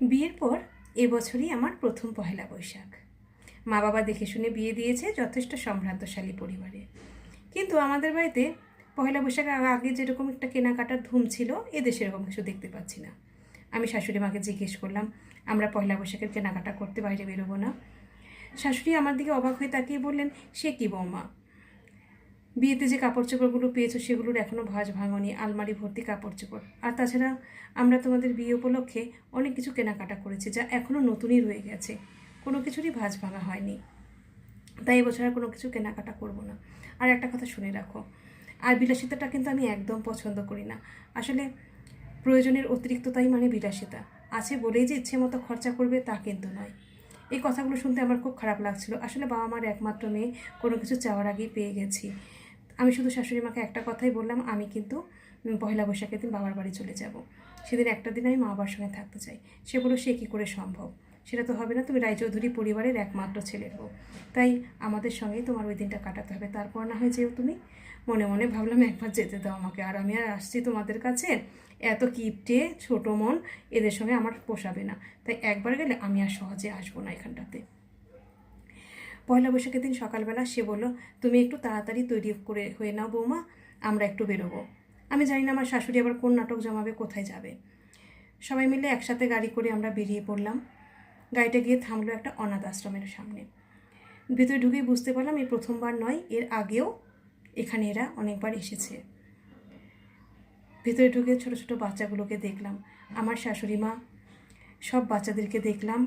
বিয়ের পর এবছরই আমার প্রথম পহেলা বৈশাখ। মা বাবা দেখে শুনে বিয়ে দিয়েছে যথেষ্ট সম্ভ্রান্তশালী পরিবারে। কিন্তু আমাদের বাড়িতে পহেলা বৈশাখ আগে যেরকম একটা কেনাকাটার ধুম ছিল এদের সেরকম কিছু দেখতে পাচ্ছি না। আমি শাশুড়ি মাকে জিজ্ঞেস করলাম, আমরা পয়লা বৈশাখের কেনাকাটা করতে বাইরে বেরোবো না? শাশুড়ি আমার দিকে অবাক হয়ে তাকিয়ে বললেন, সে কি বৌমা? বিয়েতে যে কাপড় চোপড়গুলো পেয়েছ সেগুলোর এখনও ভাঁজ ভাঙনি, আলমারি ভর্তি কাপড় চোপড় আর তাছাড়া আমরা তোমাদের বিয়ে উপলক্ষে অনেক কিছু কেনাকাটা করেছি যা এখনও নতুনই রয়ে গেছে। কোনো কিছুরই ভাঁজ ভাঙা হয়নি। তাই এবছর আর কোনো কিছু কেনাকাটা করব না। আর একটা কথা শুনে রাখো, আর বিলাসিতাটা কিন্তু আমি একদম পছন্দ করি না। আসলে প্রয়োজনের অতিরিক্ততাই মানে বিলাসিতা। আছে বলেই যে ইচ্ছে মতো খরচা করবে তা কিন্তু নয়। এই কথাগুলো শুনতে আমার খুব খারাপ লাগছিল। আসলে বাবা মার একমাত্র মেয়ে, কোনো কিছু চাওয়ার আগেই পেয়ে গেছি। আমি শুধু শাশুড়ি মাকে একটা কথাই বললাম, আমি কিন্তু পয়লা বৈশাখের দিন বাবার বাড়ি চলে যাব। সেদিন একটা দিন আমি মা বাবার সঙ্গে থাকতে চাই। সে বলো সে কী করে সম্ভব? সেটা তো হবে না, তুমি রায়চৌধুরী পরিবারের একমাত্র ছেলের বউ তাই আমাদের সঙ্গেই তোমার ওই দিনটা কাটাতে হবে। তারপর না হয় যেও তুমি। মনে মনে ভাবলাম, একবার যেতে দাও আমাকে। আর আমি আর আসছি তোমাদের কাছে। এত কিপটে, ছোটো মন, এদের সঙ্গে আমার পোষাবে না। তাই একবার গেলে আমি আর সহজে আসব না এখানটাতে। পয়লা বৈশাখের দিন সকালবেলা সে বলল, তুমি একটু তাড়াতাড়ি তৈরি করে হয়ে নাও বৌমা, আমরা একটু বেরোবো। আমি জানি না আমার শাশুড়ি আবার কোন নাটক জমাবে, কোথায় যাবে। সবাই মিলে একসাথে গাড়ি করে আমরা বেরিয়ে পড়লাম। গাড়িটা গিয়ে থামলো একটা অনাথ আশ্রমের সামনে। ভিতরে ঢুকেই বুঝতে পারলাম এই প্রথমবার নয়, এর আগেও এখানে এরা অনেকবার এসেছে। ভেতরে ঢুকে ছোট ছোট বাচ্চাগুলোকে দেখলাম। আমার শাশুড়ি মা, সব বাচ্চাদেরকে দেখলাম।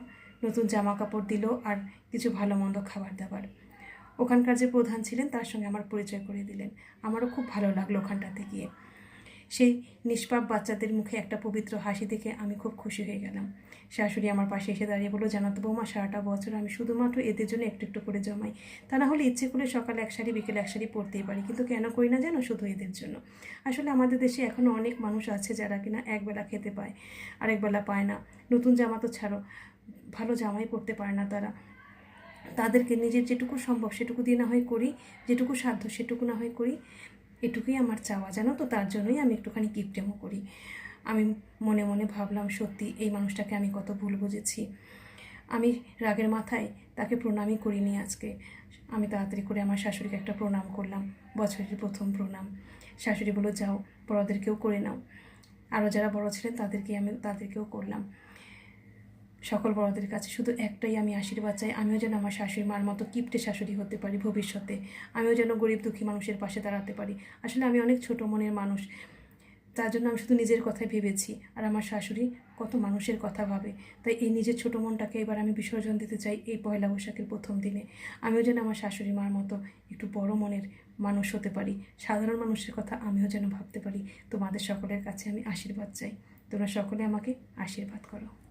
নতুন জামা কাপড় দিল আর কিছু ভালো মন্দ খাবার দাবার। ওখানকার যে প্রধান ছিলেন, তার সঙ্গে আমার পরিচয় করে দিলেন। আমারও খুব ভালো লাগল ওখানটাতে গিয়ে। সেই নিষ্পাপ বাচ্চাদের মুখে একটা পবিত্র হাসি দেখে আমি খুব খুশি হয়ে গেলাম। শাশুড়ি আমার পাশে এসে দাঁড়িয়ে বলল, জানো তো বৌমা, সারাটা বছর আমি শুধুমাত্র এদের জন্য একটু একটু করে জমাই। তা না হলে ইচ্ছে করে সকালে এক শাড়ি, বিকেলে এক শাড়ি পরতেই পারি, কিন্তু কেন করি না জানো শুধু এদের জন্য? আসলে আমাদের দেশে এখনও অনেক মানুষ আছে যারা কিনা একবেলা খেতে পায় আরেকবেলা পায় না। নতুন জামা তো ছাড়ো। ভালো জামাই পরতে পারে না তারা। তাদেরকে নিজের যেটুকু সম্ভব সেটুকু দিয়ে না হয় করি, যেটুকু সাধ্য সেটুকু না হয় করি, এটুকুই আমার চাওয়া, জানো তো? তার জন্যই আমি একটুখানি কিপটেমো করি। আমি মনে মনে ভাবলাম, সত্যি এই মানুষটাকে আমি কত ভুল বুঝেছি। আমি রাগের মাথায় তাকে প্রণামই করিনি আজকে। আমি তাড়াতাড়ি করে আমার শাশুড়িকে একটা প্রণাম করলাম, বছরের প্রথম প্রণাম। শাশুড়ি বলল, যাও, বড়োদেরকেও করে নাও। আরও যারা বড় ছিলেন তাদেরকে আমি, তাদেরকেও করলাম। সকল বড়দের কাছে শুধু একটাই আমি আশীর্বাদ চাই, আমিও যেন আমার শাশুড়ি মার মতো কিপটে শাশুড়ি হতে পারি ভবিষ্যতে। আমিও যেন গরিব দুঃখী মানুষের পাশে দাঁড়াতে পারি। আসলে আমি অনেক ছোট মনের মানুষ, তার জন্য আমি শুধু নিজের কথাই ভেবেছি। আর আমার শাশুড়ি কত মানুষের কথা ভাবে। তাই এই নিজের ছোট মনটাকে এবার আমি বিসর্জন দিতে চাই এই পয়লা বৈশাখের প্রথম দিনে। আমিও যেন আমার শাশুড়ি মার মতো একটু বড় মনের মানুষ হতে পারি। সাধারণ মানুষের কথা আমিও যেন ভাবতে পারি। তোমাদের সকলের কাছে আমি আশীর্বাদ চাই। তোমরা সকলে আমাকে আশীর্বাদ করো।